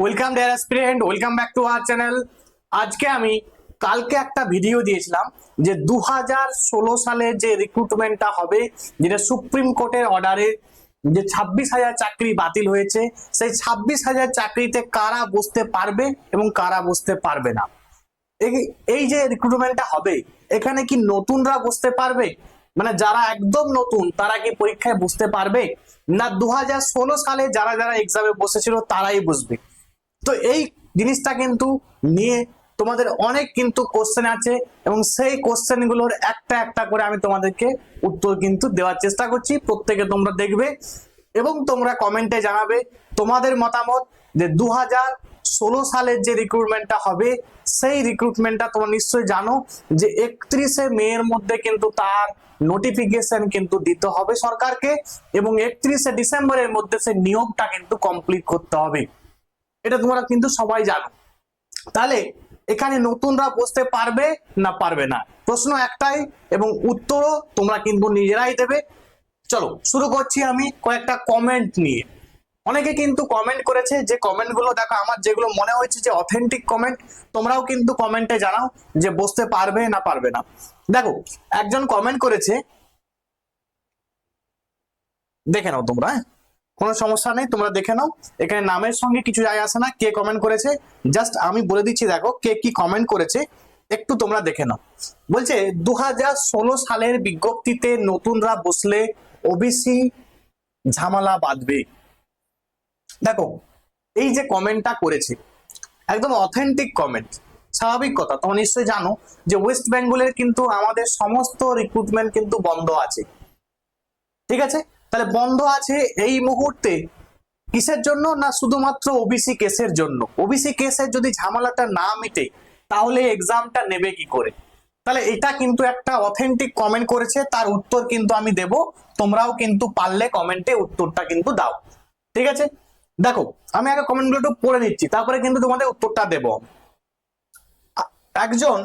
Welcome dear aspirant welcome back to our channel আজকে আমি কালকে একটা ভিডিও দিয়েছিলাম যে দু হাজার ষোলো সালে যে রিক্রুটমেন্টটা হবে, যেটা সুপ্রিম কোর্টের অর্ডারে যে ছাব্বিশ হাজার চাকরি বাতিল হয়েছে, সেই ছাব্বিশ হাজার চাকরিতে কারা বসতে পারবে এবং কারা বসতে পারবে না? এই- যে রিক্রুটমেন্টটা হবে, এখানে কি নতুনরা বসতে পারবে? মানে যারা একদম নতুন, তারা কি পরীক্ষায় বসতে পারবে? না দু হাজার ষোলো সালে যারা যারা এক্সামে বসেছিল, তারাই বসবে। তো এই জিনিসটা কিন্তু নিয়ে তোমাদের অনেক কিন্তু কোশ্চেন আছে এবং সেই কোশ্চেনগুলোর একটা একটা করে আমি তোমাদেরকে উত্তর কিন্তু দেওয়ার চেষ্টা করছি। প্রত্যেকে তোমরা দেখবে এবং তোমরা কমেন্টে জানাবে তোমাদের মতামত যে দু ষোলো সালের যে রিক্রুটমেন্টটা হবে, সেই রিক্রুটমেন্টটা তোমরা নিশ্চয়ই জানো যে একত্রিশে মে এর মধ্যে কিন্তু তার নোটিফিকেশন কিন্তু দিতে হবে সরকারকে এবং একত্রিশে ডিসেম্বরের মধ্যে সেই নিয়োগটা কিন্তু কমপ্লিট করতে হবে। এটা তোমরা কিন্তু সবাই জানো। তাহলে এখানে নতুনরা বসতে পারবে না পারবে না? প্রশ্ন একটাই এবং উত্তরও তোমরা কিন্তু নিজেরাই দেবে। চলো, শুরু করছি আমি কয়েকটা কমেন্ট নিয়ে। অনেকে কিন্তু কমেন্ট করেছে যে কমেন্টগুলো দেখো, আমার যেগুলো মনে হয়েছে যে অথেন্টিক কমেন্ট তোমরাও কিন্তু কমেন্টে জানাও যে বসতে পারবে না পারবে না। দেখো, একজন কমেন্ট করেছে। দেখে নাও তোমরা হ্যাঁ? কোনো সমস্যা নেই, তোমরা দেখে নাও। এখানে নামের সঙ্গে কিছু যায় আসে না, কে কমেন্ট করেছে? জাস্ট আমি বলে দিচ্ছি, দেখো, কে কি কমেন্ট করেছে, একটু তোমরা দেখে নাও। বলছে দু হাজার ষোলো সালের বিজ্ঞপ্তিতে নতুনরা বসলে ওবিসি ঝামেলা বাঁধবে। দেখো, এই যে কমেন্টটা করেছে, একদম অথেন্টিক কমেন্ট স্বাভাবিক কথা, তোমরা নিশ্চয়ই জানো যে ওয়েস্ট বেঙ্গলের কিন্তু আমাদের সমস্ত রিক্রুটমেন্ট কিন্তু বন্ধ আছে। ঠিক আছে? তাহলে বন্ধ আছে এই মুহূর্তে কিসের জন্য না শুধুমাত্র ওবিসি কেসের জন্য? ওবিসি কেসের যদি ঝামেলাটা না মিটে, তাহলে এক্সামটা নেবে কি করে? তাহলে এটা কিন্তু একটা অথেন্টিক কমেন্ট করেছে, তার উত্তর কিন্তু আমি দেব, তোমরাও কিন্তু পারলে কমেন্টে উত্তরটা কিন্তু দাও। ঠিক আছে? দেখো, আমি আগে কমেন্টগুলো একটু পড়ে নিচ্ছি, তারপরে কিন্তু তোমাদের উত্তরটা দেব। একজন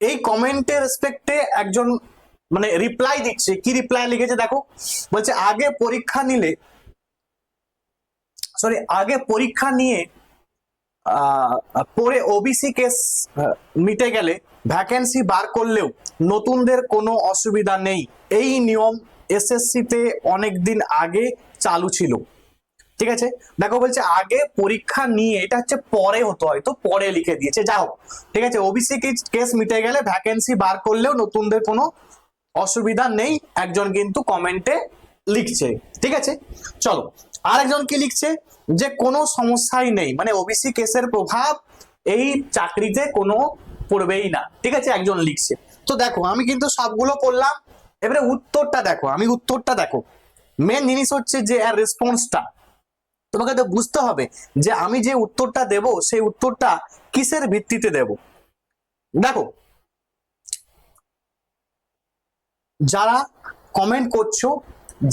এই কমেন্টের রেসপেক্টে একজন মানে রিপ্লাই দিচ্ছে, কি রিপ্লাই লিখেছে দেখো, বলছে আগে পরীক্ষা নিলে সরি আগে পরীক্ষা নিয়ে পরে ওবিসি কেস মিটে গেলে ভ্যাকেন্সি বার করলেও নতুনদের কোনো অসুবিধা নেই। এই নিয়ম এসএসসিতে অনেক দিন আগে চালু ছিল। ঠিক আছে? দেখো বলছে আগে পরীক্ষা নিয়ে, এটা হচ্ছে পরে হতো হয়তো পরে লিখে দিয়েছে। যাও ঠিক আছে ওবিসি কেস মিটে গেলে ভ্যাকেন্সি বার করলেও নতুনদের কোনো অসুবিধা নেই, একজন কিন্তু কমেন্টে লিখছে, ঠিক আছে? চলো, আরেকজন কি লিখছে? যে কোনো সমস্যাই নেই মানে ওবিসি কেসের প্রভাব এই চাকরিতে কোনো পড়বেই না, ঠিক আছে? একজন লিখছে। তো দেখো, আমি কিন্তু সবগুলো করলাম, এবারে উত্তরটা দেখো, আমি উত্তরটা দেখো। মেন জিনিস হচ্ছে যে রেসপন্সটা তোমাকে তো বুঝতে হবে যে, আমি যে উত্তরটা দেব, সেই উত্তরটা কিসের ভিত্তিতে দেব? দেখো যারা কমেন্ট করছ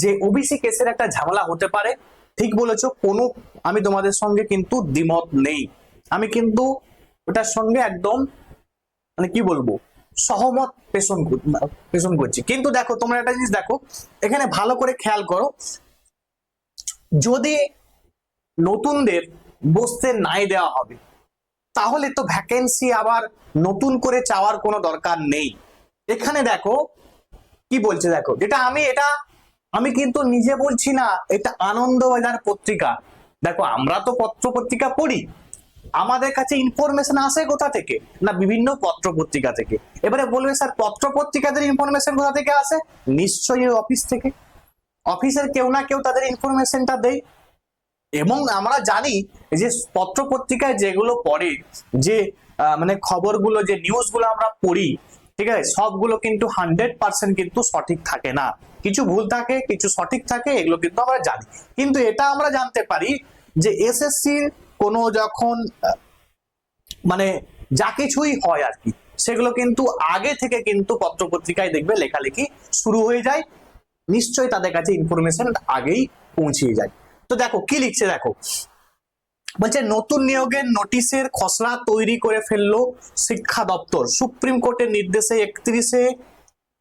যে ওবিসি কেসের একটা ঝামেলা হতে পারে, ঠিক বলেছ, কোনো আমি তোমাদের সঙ্গে কিন্তু দ্বিমত নেই। আমি কিন্তু ওটার সঙ্গে একদম মানে কি বলব, সহমত পেশন পেশন করছি। কিন্তু দেখো, তোমরা একটা জিনিস দেখো, এখানে ভালো করে খেয়াল করো, যদি নতুনদের বসতে নাই দেওয়া হবে, তাহলে তো ভ্যাকেন্সি আবার নতুন করে চাওয়ার কোনো দরকার নেই। এখানে দেখো কি বলছে দেখো? যেটা আমি, এটা আমি কিন্তু নিজে বলছি না, এটা আনন্দবাজার পত্রিকা। দেখো, আমরা তো পত্র পত্রিকা পড়ি। আমাদের কাছে ইনফরমেশন আসে কোথা থেকে? না, বিভিন্ন পত্র পত্রিকা থেকে। এবারে বলবে, স্যার, পত্র পত্রিকাদের ইনফরমেশন কোথা থেকে আসে? নিশ্চয়ই অফিস থেকে। অফিসের কেউ না কেউ তাদের ইনফরমেশনটা দেয়। এবং আমরা জানি যে, পত্র পত্রিকায় যেগুলো পড়ে, যে মানে খবরগুলো, যে নিউজগুলো আমরা পড়ি ঠিক আছে? সবগুলো কিন্তু হান্ড্রেড পার্সেন্ট কিন্তু সঠিক থাকে না। কিছু ভুল থাকে, কিছু সঠিক থাকে, এগুলো কিন্তু আমরা জানি। কিন্তু এটা আমরা জানতে পারি যে এসএসসির কোনো যখন মানে যা কিছুই হয় আর কি, সেগুলো কিন্তু আগে থেকে কিন্তু পত্র পত্রিকায় দেখবে, লেখালেখি শুরু হয়ে যায়। নিশ্চয়ই তাদের কাছে ইনফরমেশন আগেই পৌঁছিয়ে যায়। তো দেখো, কি লিখছে দেখো? বলছে, নতুন নিয়োগের নোটিশের খসড়া তৈরি করে ফেলল শিক্ষা দপ্তর। সুপ্রিম কোর্টের নির্দেশে একত্রিশে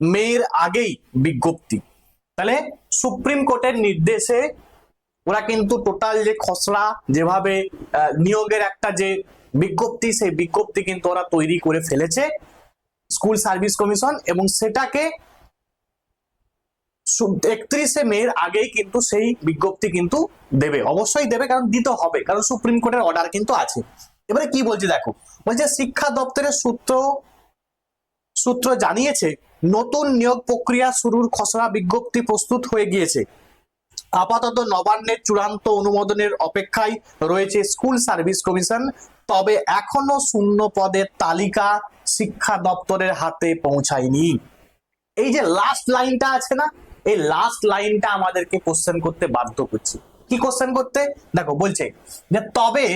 মের আগেই বিজ্ঞপ্তি। তাহলে সুপ্রিম কোর্টের নির্দেশে ওরা কিন্তু টোটাল যে খসড়া, যেভাবে নিয়োগের একটা যে বিজ্ঞপ্তি, সেই বিজ্ঞপ্তি কিন্তু ওরা তৈরি করে ফেলেছে স্কুল সার্ভিস কমিশন এবং সেটাকে একত্রিশে মের আগেই কিন্তু সেই বিজ্ঞপ্তি কিন্তু দেবে। অবশ্যই দেবে, কারণ দিতে হবে, কারণ সুপ্রিম কোর্টের অর্ডার কিন্তু আছে। এবারে কি বলছে দেখো বলছে শিক্ষা দপ্তরের সূত্র সূত্র জানিয়েছে, নতুন নিয়োগ প্রক্রিয়া শুরুর খসড়া বিজ্ঞপ্তি প্রস্তুত হয়ে গিয়েছে। আপাতত নবান্নের চূড়ান্ত অনুমোদনের অপেক্ষায় রয়েছে স্কুল সার্ভিস কমিশন, তবে এখনও শূন্য পদের তালিকা শিক্ষা দপ্তরের হাতে পৌঁছায়নি। এই যে লাস্ট লাইনটা আছে না এই লাস্ট লাইনটা আমাদেরকে কোশ্চেন করতে বাধ্য করছে। কি কোশ্চেন করতে? দেখো, বলছে যে, তবে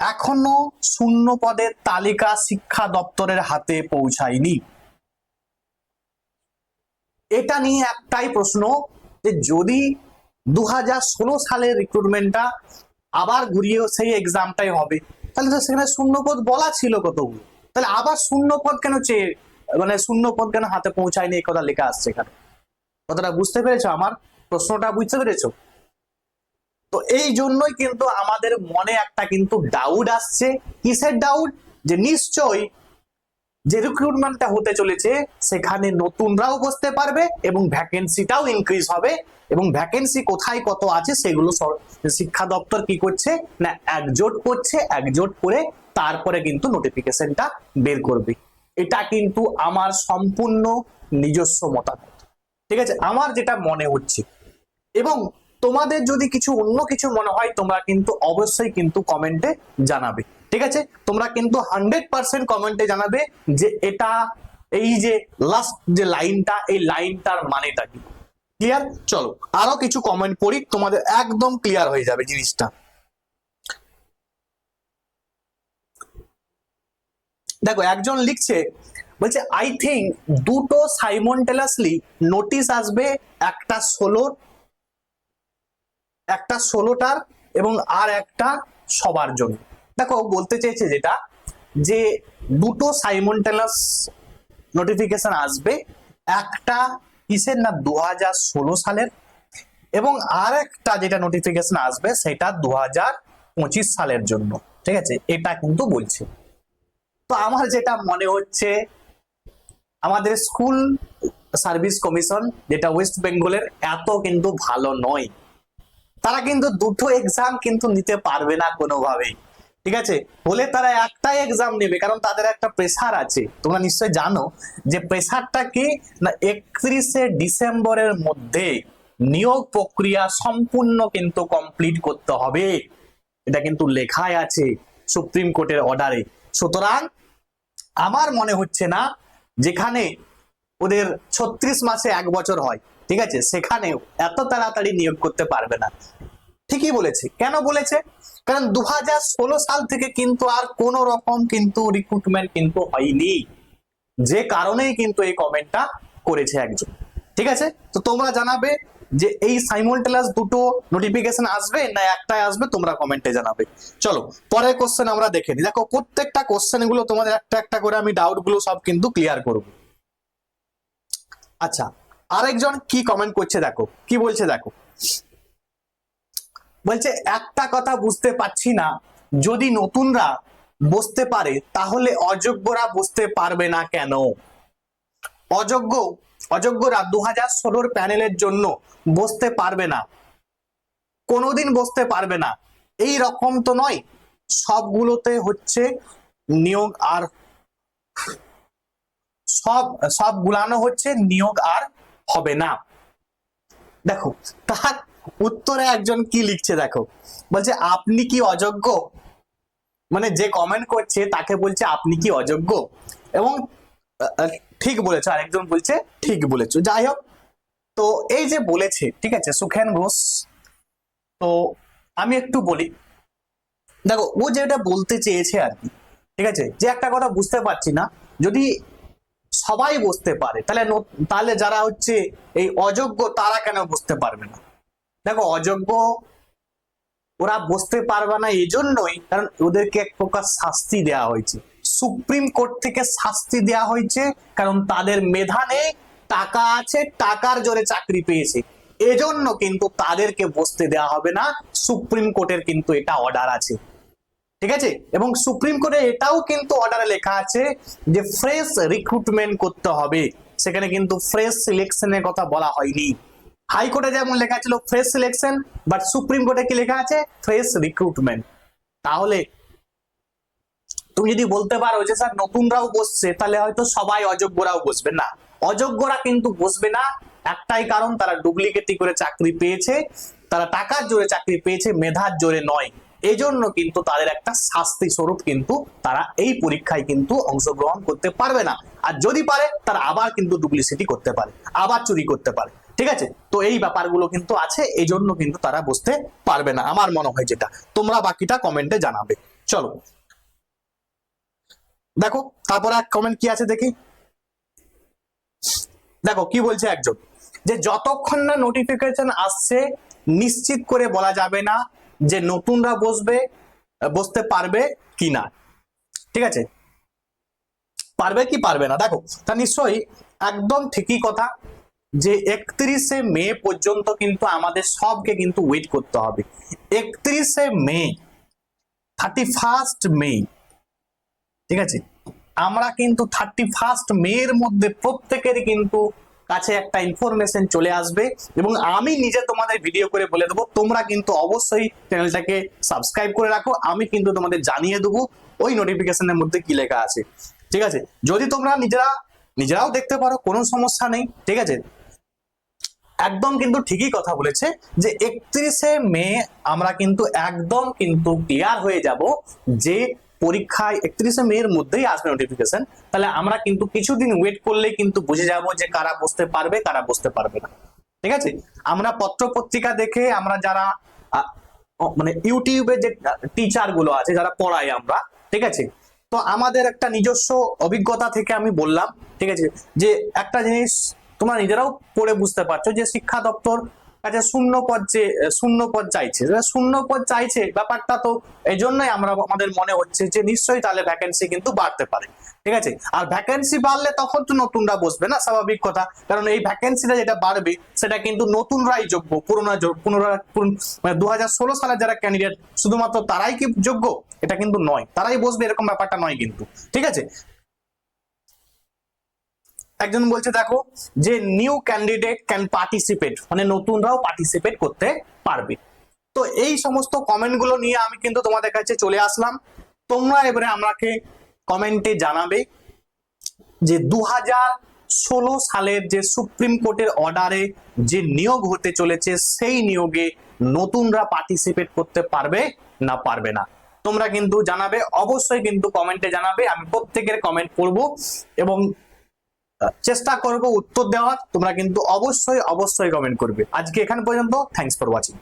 এখনও শূন্য পদের তালিকা শিক্ষা দপ্তরের হাতে পৌঁছায়নি। এটা নিয়ে একটাই প্রশ্ন যে, যদি দু হাজার ষোলো সালের রিক্রুটমেন্টটা আবার ঘুরিয়ে সেই এক্সামটাই হবে, তাহলে তো সেখানে শূন্য পদ বলা ছিল কতগুলো? তাহলে আবার শূন্য পদ কেন চেয়ে মানে শূন্য পদ কেন হাতে পৌঁছায়নি, এই কথা লেখা আসছে এখানে। কথাটা বুঝতে পেরেছ? আমার প্রশ্নটা বুঝতে পেরেছ? তো এই জন্যই কিন্তু আমাদের মনে একটা কিন্তু ডাউট আসছে। কিসের ডাউট যে নিশ্চয়ই যে রিক্রুটমেন্টটা হতে চলেছে, সেখানে নতুনরাও বসতে পারবে এবং ভ্যাকেন্সিটাও ইনক্রিজ হবে। এবং ভ্যাকেন্সি কোথায় কত আছে, সেগুলো শিক্ষা দপ্তর কি করছে? না, একজোট করছে, একজোট করে তারপরে কিন্তু নোটিফিকেশনটা বের করবে। এটা কিন্তু আমার সম্পূর্ণ নিজস্ব মতামত। ঠিক আছে? আমার যেটা মনে হচ্ছে, এবং তোমাদের যদি কিছু অন্য কিছু মনে হয়, তোমরা কিন্তু অবশ্যই কিন্তু কমেন্টে জানাবে। ঠিক আছে? তোমরা কিন্তু হান্ড্রেড পার্সেন্ট কমেন্টে জানাবে যে এটা, এই যে লাস্ট যে লাইনটা এই লাইনটার মানেটা কি? ক্লিয়ার চলো, আরও কিছু কমেন্ট পড়ি, তোমাদের একদম ক্লিয়ার হয়ে যাবে জিনিসটা। দেখো, একজন লিখছে বলছে আই থিঙ্ক দুটো সাইমন্টেলাসলি নোটিশ আসবে, একটা ষোলোর একটা ষোলোটার এবং আর একটা সবার জন্য। দেখো বলতে চেয়েছে যেটা, যে দুটো সাইমন্টেলাস নোটিফিকেশন আসবে, একটা কিসের না দু হাজার ষোলো সালের এবং আর একটা যেটা নোটিফিকেশন আসবে সেটা দু হাজার পঁচিশ সালের জন্য। ঠিক আছে? এটা কিন্তু বলছে। তো আমার যেটা মনে হচ্ছে আমাদের স্কুল সার্ভিস কমিশন, যেটা ওয়েস্ট বেঙ্গলের, এত কিন্তু ভালো নয়। তারা কিন্তু দুটো এক্সাম কিন্তু নিতে পারবে না কোনোভাবেই। ঠিক আছে? বলে তারা একটাই এক্সাম নেবে, কারণ তাদের একটা প্রেসার আছে। তোমরা নিশ্চয় জানো যে প্রেসারটা কি? না, একত্রিশে ডিসেম্বরের মধ্যে নিয়োগ প্রক্রিয়া সম্পূর্ণ কিন্তু কমপ্লিট করতে হবে। এটা কিন্তু লেখাই আছে সুপ্রিম কোর্টের অর্ডারে সুতরাং, আমার মনে হচ্ছে না যেখানে ওদের ছত্রিশ মাসে এক বছর হয়, ঠিক আছে? সেখানেও এত তাড়াতাড়ি নিয়োগ করতে পারবে না। ঠিকই বলেছে। কেন বলেছে? কারণ দু হাজার ষোলো সাল থেকে কিন্তু আর কোন রকম কিন্তু রিক্রুটমেন্ট কিন্তু হয়নি। যে কারণেই কিন্তু এই কমেন্টটা করেছে একজন। ঠিক আছে? তো তোমরা জানাবে যে এই সাইমultaneous দুটো নোটিফিকেশন আসবে না একটাই আসবে, তোমরা কমেন্টে জানাবে। চলো, পরের কোশ্চেন আমরা দেখে নিই। দেখো, প্রত্যেকটা কোশ্চেনগুলো তোমাদের একটা একটা করে আমি ডাউটগুলো সব কিন্তু ক্লিয়ার করব। আচ্ছা আরেকজন কি কমেন্ট করছে দেখো? কি বলছে দেখো? বলছে, একটা কথা বুঝতে পারছি না। যদি নতুনরা বসতে পারে, তাহলে অযোগ্যরা বসতে পারবে না কেন? অযোগ্য অযোগ্যরা দু হাজার ষোলোর প্যানেলের জন্য বসতে পারবে না। কোনোদিন বসতে পারবে না। এই রকম তো নয়। সবগুলোতে হচ্ছে নিয়োগ আর সব সব গুলানো হচ্ছে নিয়োগ আর হবে না। দেখো, তার উত্তরে একজন কি লিখছে দেখো। বলছে, আপনি কি অযোগ্য? মানে যে কমেন্ট করছে তাকে বলছে, আপনি কি অযোগ্য? এবং ঠিক বলেছ আরেকজন বলছে ঠিক বলেছ। যাই হোক, তো এই যে বলেছে, ঠিক আছে, সুখেন ঘোষ, তো আমি একটু বলি। দেখো, ও যেটা বলতে চেয়েছে আর কি, ঠিক আছে, যে একটা কথা বুঝতে পারছি না, যদি সবাই বুঝতে পারে, তাহলে তাহলে যারা হচ্ছে এই অযোগ্য, তারা কেন বুঝতে পারবে না? দেখো, অযোগ্য ওরা বসতে পারবে না, এই জন্যই কারণ ওদেরকে এক প্রকার শাস্তি দেওয়া হয়েছে। সুপ্রিম কোর্ট থেকে শাস্তি দেওয়া হয়েছে, কারণ তাদের মেধা নেই, টাকা আছে, টাকার জোরে চাকরি পেয়েছে। এজন্য কিন্তু তাদেরকে বসতে দেওয়া হবে না, সুপ্রিম কোর্টের কিন্তু এটা অর্ডার আছে। ঠিক আছে? এবং সুপ্রিম কোর্টে এটাও কিন্তু অর্ডারে লেখা আছে যে ফ্রেশ রিক্রুটমেন্ট করতে হবে। সেখানে কিন্তু ফ্রেশ সিলেকশনের কথা বলা হয়নি। হাইকোর্টে যেমন লেখা ছিল ফ্রেশ সিলেকশন বাট সুপ্রিম কোর্টে কি লেখা আছে? ফ্রেশ রিক্রুটমেন্ট তাহলে তুমি যদি বলতে পারো যে স্যার নতুনরাও বসছে, তাহলে হয়তো সবাই অযোগ্যরাও বসবে। না, অযোগ্যরা কিন্তু বসবে না। একটাই কারণ, তারা ডুপ্লিকেটি করে চাকরি পেয়েছে, তারা টাকার জোরে চাকরি পেয়েছে, মেধার জোরে নয়। এজন্য কিন্তু তাদের একটা শাস্তি স্বরূপ কিন্তু তারা এই পরীক্ষায় কিন্তু অংশগ্রহণ করতে পারবে না। আর যদি পারে, তারা আবার কিন্তু ডুপ্লিসিটি করতে পারে, আবার চুরি করতে পারে। ঠিক আছে? তো এই ব্যাপারগুলো কিন্তু আছে এই জন্য কিন্তু তারা বসতে পারবে না, আমার মনে হয় যেটা। তোমরা বাকিটা কমেন্টে জানাবে। চলো। দেখো, তারপরে এক কমেন্ট কি আছে দেখি? দেখো, কি বলছে একজন? যে যতক্ষণ না নোটিফিকেশন আসছে, নিশ্চিত করে বলা যাবে না যে নতুনরা বসবে, বসতে পারবে কি না ঠিক আছে? পারবে কি পারবে না? দেখো, তা নিশ্চয়ই একদম ঠিকই কথা যে একত্রিশে মে পর্যন্ত কিন্তু আমাদের সবকে কিন্তু ওয়েট করতে হবে। একত্রিশে মে থার্টি ফার্স্ট মে ঠিক আছে? আমরা কিন্তু থার্টি ফার্স্ট মেয়ের মধ্যে প্রত্যেকেরই কিন্তু কাছে একটা ইনফরমেশন চলে আসবে এবং আমি নিজে তোমাদের ভিডিও করে বলে দেবো, তোমরা কিন্তু অবশ্যই চ্যানেলটাকে সাবস্ক্রাইব করে রাখো, আমি কিন্তু তোমাদের জানিয়ে দেবো ওই নোটিফিকেশনের মধ্যে কি লেখা আছে। ঠিক আছে? যদি তোমরা নিজেরা, নিজেরাও দেখতে পারো, কোনো সমস্যা নেই, ঠিক আছে? একদম কিন্তু ঠিকই কথা বলেছে যে একত্রিশে মে আমরা কিন্তু একদম কিন্তু ক্লিয়ার হয়ে যাব যে পরীক্ষায় একত্রিশে মে এর মধ্যেই আসবে নোটিফিকেশন তাহলে আমরা কিন্তু কিছুদিন ওয়েট করলেই কিন্তু বুঝে যাব যে কারা বসতে পারবে, কারা বসতে পারবে না। ঠিক আছে? আমরা পত্র পত্রিকা দেখে আমরা যারা মানে ইউটিউবে যে টিচারগুলো আছে, যারা পড়াই আমরা, ঠিক আছে? তো আমাদের একটা নিজস্ব অভিজ্ঞতা থেকে আমি বললাম, ঠিক আছে? যে একটা জিনিস তোমরা নিজেরাও পড়ে বুঝতে পারছ যে শিক্ষা দপ্তর কাছে শূন্য পদ যে, শূন্য পদ চাইছে। শূন্য পদ চাইছে, ব্যাপারটা তো এই জন্যই আমরা, আমাদের মনে হচ্ছে যে নিশ্চয়ই তাহলে ভ্যাকেন্সি কিন্তু বাড়তে পারে। ঠিক আছে? আর ভ্যাকেন্সি বাড়লে তখন তো নতুনরা বসবে না, স্বাভাবিক কথা। কারণ এই ভ্যাকেন্সিটা যেটা বাড়বে, সেটা কিন্তু নতুনরাই যোগ্য। পুরোনো পুনরায় মানে দু সালের যারা ক্যান্ডিডেট শুধুমাত্র তারাই কি যোগ্য? এটা কিন্তু নয়। তারাই বসবে, এরকম ব্যাপারটা নয় কিন্তু। ঠিক আছে? একজন বলছে, দেখো, যে নিউ ক্যান্ডিডেট ক্যান পার্টিসিপেট মানে নতুনরাও পার্টিসিপেট করতে পারবে। তো এই সমস্ত কমেন্টগুলো নিয়ে আমি কিন্তু তোমাদের কাছে চলে আসলাম। তোমরা এবারে আমাকে কমেন্টে জানাবে যে দু ষোলো সালের যে সুপ্রিম কোর্টের অর্ডারে যে নিয়োগ হতে চলেছে, সেই নিয়োগে নতুনরা পার্টিসিপেট করতে পারবে না পারবে না। তোমরা কিন্তু জানাবে, অবশ্যই কিন্তু কমেন্টে জানাবে। আমি প্রত্যেকের কমেন্ট পড়ব এবং চেষ্টা করব উত্তর দেওয়ার, তোমরা কিন্তু অবশ্যই অবশ্যই কমেন্ট করবে। আজকে এখান পর্যন্ত থ্যাংকস ফর ওয়াচিং